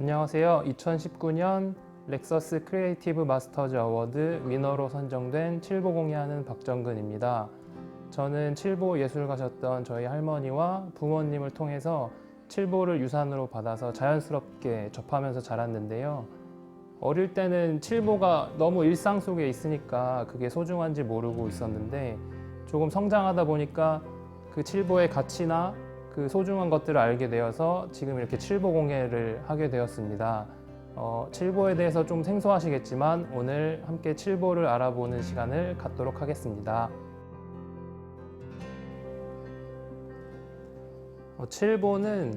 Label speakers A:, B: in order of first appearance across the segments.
A: 안녕하세요. 2019년 렉서스 크리에이티브 마스터즈 어워드 위너로 선정된 칠보 공예하는 박정근입니다. 저는 칠보 예술 가셨던 저희 할머니와 부모님을 통해서 칠보를 유산으로 받아서 자연스럽게 접하면서 자랐는데요. 어릴 때는 칠보가 너무 일상 속에 있으니까 그게 소중한지 모르고 있었는데 조금 성장하다 보니까 그 칠보의 가치나 그 소중한 것들을 알게 되어서 지금 이렇게 칠보 공예를 하게 되었습니다. 어, 칠보에 대해서 좀 생소하시겠지만 오늘 함께 칠보를 알아보는 시간을 갖도록 하겠습니다. 어, 칠보는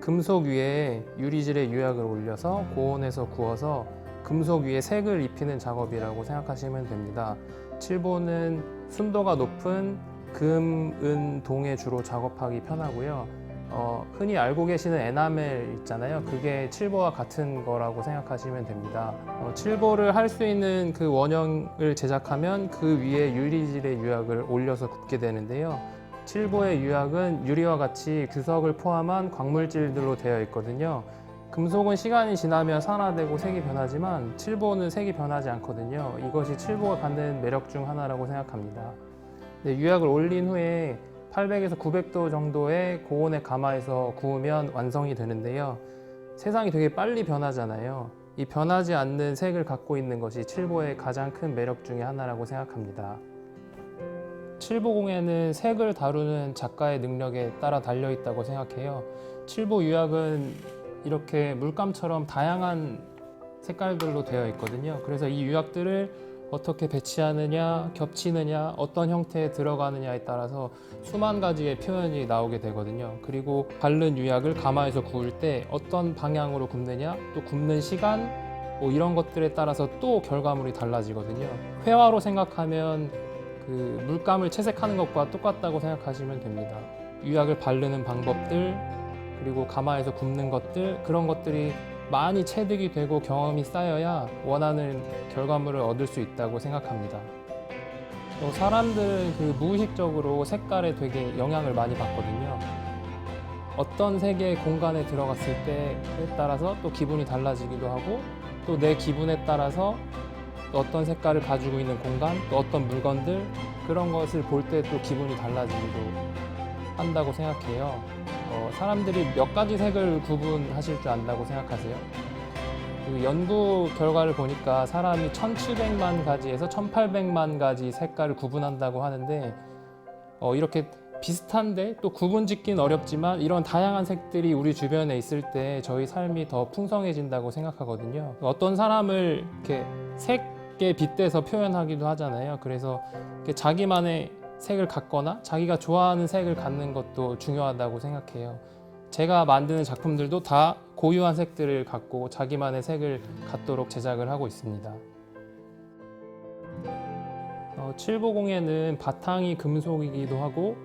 A: 금속 위에 유리질의 유약을 올려서 고온에서 구워서 금속 위에 색을 입히는 작업이라고 생각하시면 됩니다. 칠보는 순도가 높은 금, 은, 동에 주로 작업하기 편하고요. 어, 흔히 알고 계시는 에나멜 있잖아요. 그게 칠보와 같은 거라고 생각하시면 됩니다. 어, 칠보를 할 수 있는 그 원형을 제작하면 그 위에 유리질의 유약을 올려서 굽게 되는데요. 칠보의 유약은 유리와 같이 규석을 포함한 광물질들로 되어 있거든요. 금속은 시간이 지나면 산화되고 색이 변하지만 칠보는 색이 변하지 않거든요. 이것이 칠보가 갖는 매력 중 하나라고 생각합니다. 네, 유약을 올린 후에 800에서 900도 정도의 고온에 감아서 구우면 완성이 되는데요. 세상이 되게 빨리 변하잖아요. 이 변하지 않는 색을 갖고 있는 것이 칠보의 가장 큰 매력 중에 하나라고 생각합니다. 칠보공예는 색을 다루는 작가의 능력에 따라 달려 있다고 생각해요. 칠보 유약은 이렇게 물감처럼 다양한 색깔들로 되어 있거든요. 그래서 이 유약들을 어떻게 배치하느냐, 겹치느냐, 어떤 형태에 들어가느냐에 따라서 수만 가지의 표현이 나오게 되거든요. 그리고 바른 유약을 가마에서 구울 때 어떤 방향으로 굽느냐, 또 굽는 시간, 뭐 이런 것들에 따라서 또 결과물이 달라지거든요. 회화로 생각하면 그 물감을 채색하는 것과 똑같다고 생각하시면 됩니다. 유약을 바르는 방법들, 그리고 가마에서 굽는 것들, 그런 것들이 많이 체득이 되고 경험이 쌓여야 원하는 결과물을 얻을 수 있다고 생각합니다. 또 사람들은 그 무의식적으로 색깔에 되게 영향을 많이 받거든요. 어떤 색의 공간에 들어갔을 때에 따라서 또 기분이 달라지기도 하고 또 내 기분에 따라서 또 어떤 색깔을 가지고 있는 공간, 또 어떤 물건들 그런 것을 볼 때 또 기분이 달라지기도 한다고 생각해요. 어, 사람들이 몇 가지 색을 구분하실 줄 안다고 생각하세요? 그 연구 결과를 보니까 사람이 1700만 가지에서 1800만 가지 색깔을 구분한다고 하는데 어, 이렇게 비슷한데 또 구분 짓긴 어렵지만 이런 다양한 색들이 우리 주변에 있을 때 저희 삶이 더 풍성해진다고 생각하거든요. 어떤 사람을 이렇게 색에 빗대서 표현하기도 하잖아요. 그래서 자기만의 색을 갖거나 자기가 좋아하는 색을 갖는 것도 중요하다고 생각해요. 제가 만드는 작품들도 다 고유한 색들을 갖고 자기만의 색을 갖도록 제작을 하고 있습니다. 어, 칠보공예는 바탕이 금속이기도 하고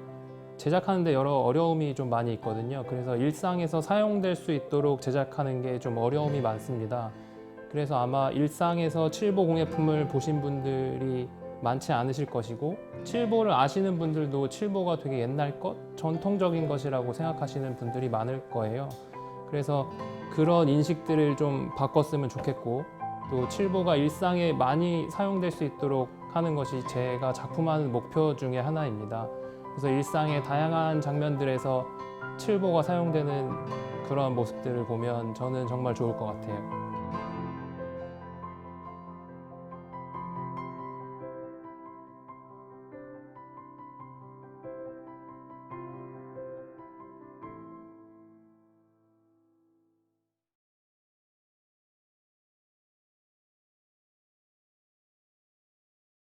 A: 제작하는데 여러 어려움이 좀 많이 있거든요. 그래서 일상에서 사용될 수 있도록 제작하는 게 좀 어려움이 많습니다. 그래서 아마 일상에서 칠보공예품을 보신 분들이 많지 않으실 것이고 칠보를 아시는 분들도 칠보가 되게 옛날 것, 전통적인 것이라고 생각하시는 분들이 많을 거예요. 그래서 그런 인식들을 좀 바꿨으면 좋겠고 또 칠보가 일상에 많이 사용될 수 있도록 하는 것이 제가 작품하는 목표 중에 하나입니다. 그래서 일상의 다양한 장면들에서 칠보가 사용되는 그런 모습들을 보면 저는 정말 좋을 것 같아요.